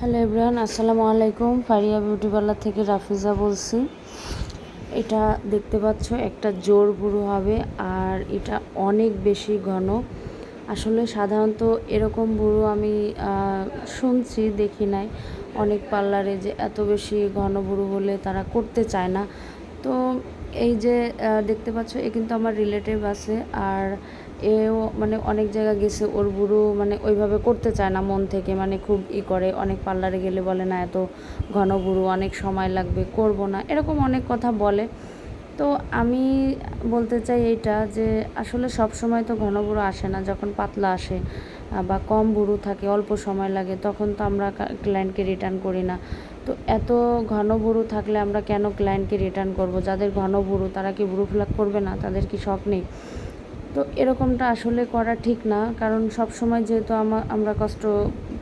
Hello everyone, আসসালামু আলাইকুম। Faria beauty parlour থেকে রাফিজা বলছি। এটা দেখতে পাচ্ছ, একটা জোর বুড়ো হবে আর এটা অনেক বেশি ঘন। আসলে সাধারণত এরকম বুড়ো আমি শুনছি, দেখি নাই। অনেক পার্লারে যে এত বেশি ঘন বুড়ো হলে তারা করতে চায় না। তো এই যে দেখতে পাচ্ছ, এ কিন্তু আমার রিলেটিভ আছে আর এও মানে অনেক জায়গা গেছে, ওর বুড়ো মানে ওইভাবে করতে চায় না মন থেকে মানে খুব ই করে, অনেক পার্লারে গেলে বলে, না, এত ঘন বুড়ো, অনেক সময় লাগবে, করব না। এরকম অনেক কথা বলে। তো আমি বলতে চাই এইটা যে, আসলে সব সময় তো ঘন বুড়ো আসে না, যখন পাতলা আসে বা কম বুড়ো থাকে, অল্প সময় লাগে, তখন তো আমরা ক্লায়েন্টকে রিটার্ন করি না। তো এত ঘন বুড়ো থাকলে আমরা কেন ক্লায়েন্টকে রিটার্ন করব? যাদের ঘন বুড়ো তারা কি বুড়ো ফ্লাক করবে না? তাদের কি শখ নেই? তো এরকমটা আসলে করা ঠিক না, কারণ সব সময় যেহেতু আমরা কষ্ট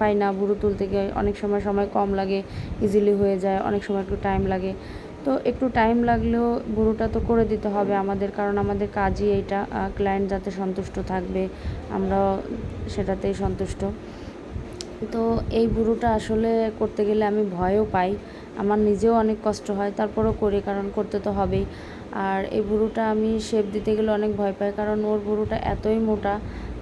পাই না বুড়ো তুলতে গিয়ে, অনেক সময় সময় কম লাগে ইজিলি হয়ে যায়, অনেক সময় একটু টাইম লাগে। তো একটু টাইম লাগলেও বুড়োটা তো করে দিতে হবে আমাদের, কারণ আমাদের কাজই এইটা ক্লায়েন্ট যাতে সন্তুষ্ট থাকবে, আমরাও সেটাতেই সন্তুষ্ট। তো এই বুড়োটা আসলে করতে গেলে আমি ভয়ও পাই। আমার নিজেও অনেক কষ্ট হয়, তারপরও করি, কারণ করতে তো হবেই। আর এই বুড়োটা আমি শেপ দিতে গেলে অনেক ভয় পাই, কারণ ওর বুড়োটা এতই মোটা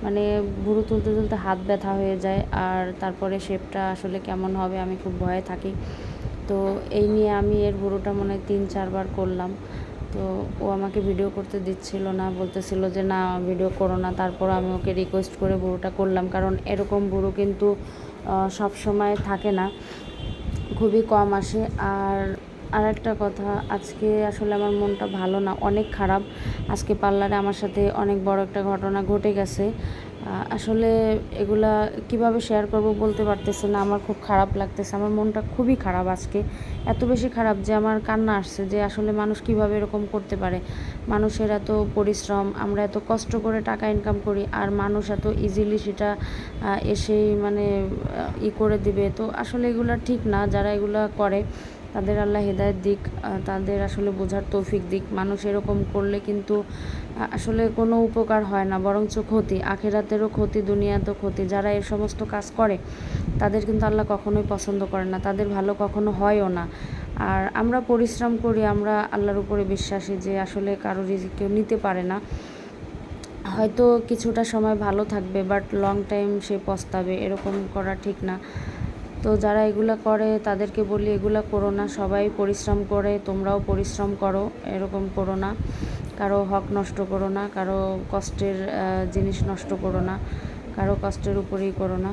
মানে বুড়ো তুলতে তুলতে হাত ব্যথা হয়ে যায়, আর তারপরে শেপটা আসলে কেমন হবে আমি খুব ভয়ে থাকি। তো এই নিয়ে আমি এর বুড়োটা মনে হয় তিন, চারবার করলাম। তো ও আমাকে ভিডিও করতে দিচ্ছিল না, বলতেছিল যে না ভিডিও করো না। তারপর আমি ওকে রিকোয়েস্ট করে বুড়োটা করলাম, কারণ এরকম বুড়ো কিন্তু সব সময় থাকে না। খুবই কম আসে। আর আর একটা কথা, আজকে আসলে আমার মনটা ভালো না, অনেক খারাপ। আজকে পার্লারে আমার সাথে অনেক বড় একটা ঘটনা ঘটে গেছে। আসলে এগুলা কীভাবে শেয়ার করব বলতে পারতেছে না, আমার খুব খারাপ লাগতেছে, আমার মনটা খুবই খারাপ আজকে। এত বেশি খারাপ যে আমার কান্না আসছে যে আসলে মানুষ কীভাবে এরকম করতে পারে। মানুষের এত পরিশ্রম, আমরা এত কষ্ট করে টাকা ইনকাম করি, আর মানুষ এত ইজিলি সেটা এসেই মানে ই করে দিবে। তো আসলে এগুলো ঠিক না, যারা এগুলা করে তাদের আল্লাহ হেদায়ত দিক তাদের আসলে বোঝার তৌফিক দিক। মানুষ এরকম করলে কিন্তু আসলে কোনো উপকার হয় না, বরঞ্চ ক্ষতি। আখেরাতেরও ক্ষতি, দুনিয়াতেও ক্ষতি। যারা এ সমস্ত কাজ করে, তাদের কিন্তু আল্লাহ কখনোই পছন্দ করে না। তাদের ভালো কখনো হয়ও না। আর আমরা পরিশ্রম করি, আমরা আল্লাহর উপরে বিশ্বাসী যে আসলে কারও রিজিক কেউ নিতে পারে না। হয়তো কিছুটা সময় ভালো থাকবে, বাট লং টাইম সে পস্তাবে। এরকম করা ঠিক না। তো যারা এগুলো করে, তাদেরকে বলি, এগুলা করো না। সবাই পরিশ্রম করে, তোমরাও পরিশ্রম করো। এরকম করো না। কারও হক নষ্ট করো না। কারও কষ্টের জিনিস নষ্ট করো না। কারও কষ্টের উপরেই করো না।